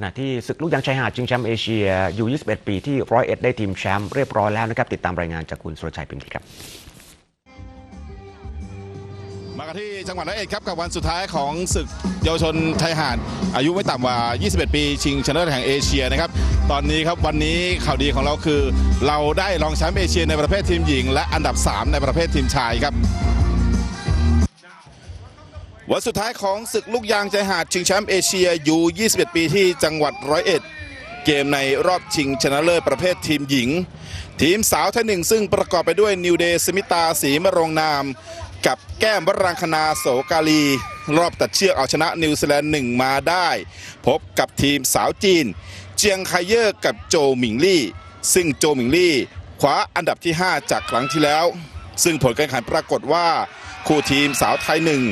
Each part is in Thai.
ขณะที่ศึกลูกยางชายหาดชิงแชมป์เอเชียยู21 ปีที่ร้อยเอ็ดได้ทีมแชมป์เรียบร้อยแล้วนะครับ ติดตามรายงานจากคุณสุรชัยพิมพ์ดีครับมากันที่จังหวัดร้อยเอ็ดครับกับวันสุดท้ายของศึกเยาวชนชายหาดอายุไม่ต่ำกว่า 21 ปี ชิงชนะเลิศแห่งเอเชียนะครับตอนนี้ครับวันนี้ข่าวดีของเราคือ เราได้รองแชมป์เอเชียในประเภททีมหญิง และอันดับ 3 ในประเภททีมชายครับ วันสุดท้ายของศึกลูกยางชายหาดชิงแชมป์เอเชียยู21 ปีที่จังหวัดร้อยเอ็ดเกมในรอบชิงชนะเลิศประเภททีมหญิง ทีมสาวไทยหนึ่งซึ่งประกอบไปด้วยนิวเดย์สมิตาสีมะรงนาม กับแก้มวรังคณาโสกาลี รอบตัดเชือกเอาชนะนิวซีแลนด์หนึ่งมาได้ พบกับทีมสาวจีน เจียงไคเยอร์กับโจหมิงลี่ ซึ่งโจหมิงลี่คว้าอันดับที่ 5 จากครั้งที่แล้ว ซึ่งผลการแข่งขันปรากฏว่า คู่ทีมสาวไทยหนึ่ง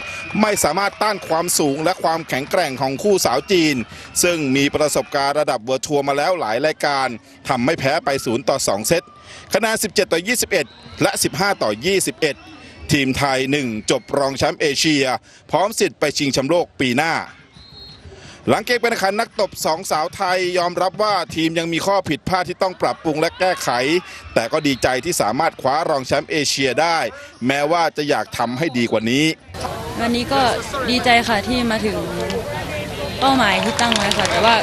ไม่สามารถต้านความสูงและความแข็งแกร่งของคู่สาวจีน ซึ่งมีประสบการณ์ระดับเวอร์ทัวร์มาแล้วหลายรายการทำไม่แพ้ไป 0 ต่อ 2 เซตคะแนน 17 ต่อ 21 และ 15 ต่อ 21 ทีมไทย 1 จบรองแชมป์เอเชีย พร้อมสิทธิ์ไปชิงแชมป์โลกปีหน้า หลังเกมการแข่งขันนักตบสองสาวไทยยอมรับว่าทีมยังมีข้อผิดพลาดที่ต้องปรับปรุงและแก้ไข แต่ก็ดีใจที่สามารถคว้ารองแชมป์เอเชียได้ แม้ว่าจะอยากทำให้ดีกว่านี้ วันนี้ก็ดีใจค่ะที่มาถึงเป้าหมายที่ตั้งไว้ค่ะ แต่ว่า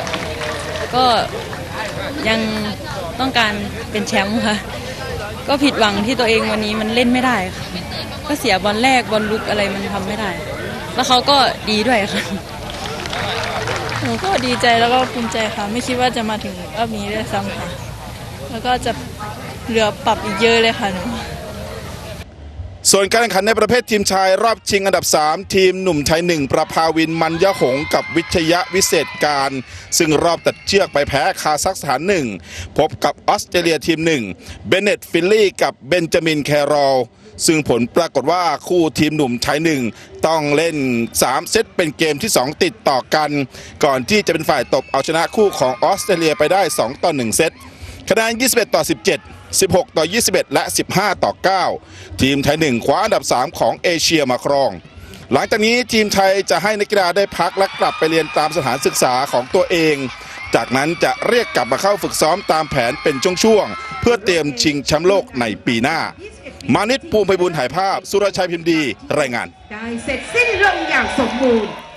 ก็ยังต้องการเป็นแชมป์ค่ะ ก็ผิดหวังที่ตัวเองวันนี้มันเล่นไม่ได้ค่ะก็เสียบอลแรกบอลลุกอะไรมันทำไม่ได้ แล้วเขาก็ดีด้วยค่ะ หนูก็ดีใจแล้วก็ภูมิใจค่ะ ไม่คิดว่าจะมาถึงรอบนี้ด้วยซ้ำค่ะ แล้วก็จะเหลือปรับอีกเยอะเลยค่ะหนู ส่วนการแข่งขันในประเภททีมชายรอบชิงอันดับ 3 ทีมหนุ่มไทยหนึ่งประภาวินมันยะหงกับวิชยะวิเศษการ ซึ่งรอบตัดเชือกไปแพ้คาซัคสถานหนึ่งพบกับออสเตรเลียทีมหนึ่งเบเนตฟิลลี่กับเบนจามินแครอลซึ่งผลปรากฏว่าคู่ทีมหนุ่มไทยหนึ่งต้องเล่น 3 เซตเป็นเกมที่ 2 ติดต่อกัน ก่อนที่จะเป็นฝ่ายตบเอาชนะคู่ของออสเตรเลียไปได้ 2 ต่อ 1 เซตคะแนน 21 ต่อ 17 16 ต่อ 21 และ 15 ต่อ 9 ทีมไทยหนึ่งคว้าอันดับ 3 ของเอเชียมาครอง หลังจากนี้ทีมไทยจะให้นักกีฬาได้พักและกลับไปเรียนตามสถานศึกษาของตัวเอง จากนั้นจะเรียกกลับมาเข้าฝึกซ้อมตามแผนเป็นช่วงๆเพื่อเตรียมชิงแชมป์โลกในปีหน้า มานิตภูมิไพบุญถ่ายภาพ สุรชัยพิมพ์ดี รายงาน ได้เสร็จสิ้นลงอย่างสมบูรณ์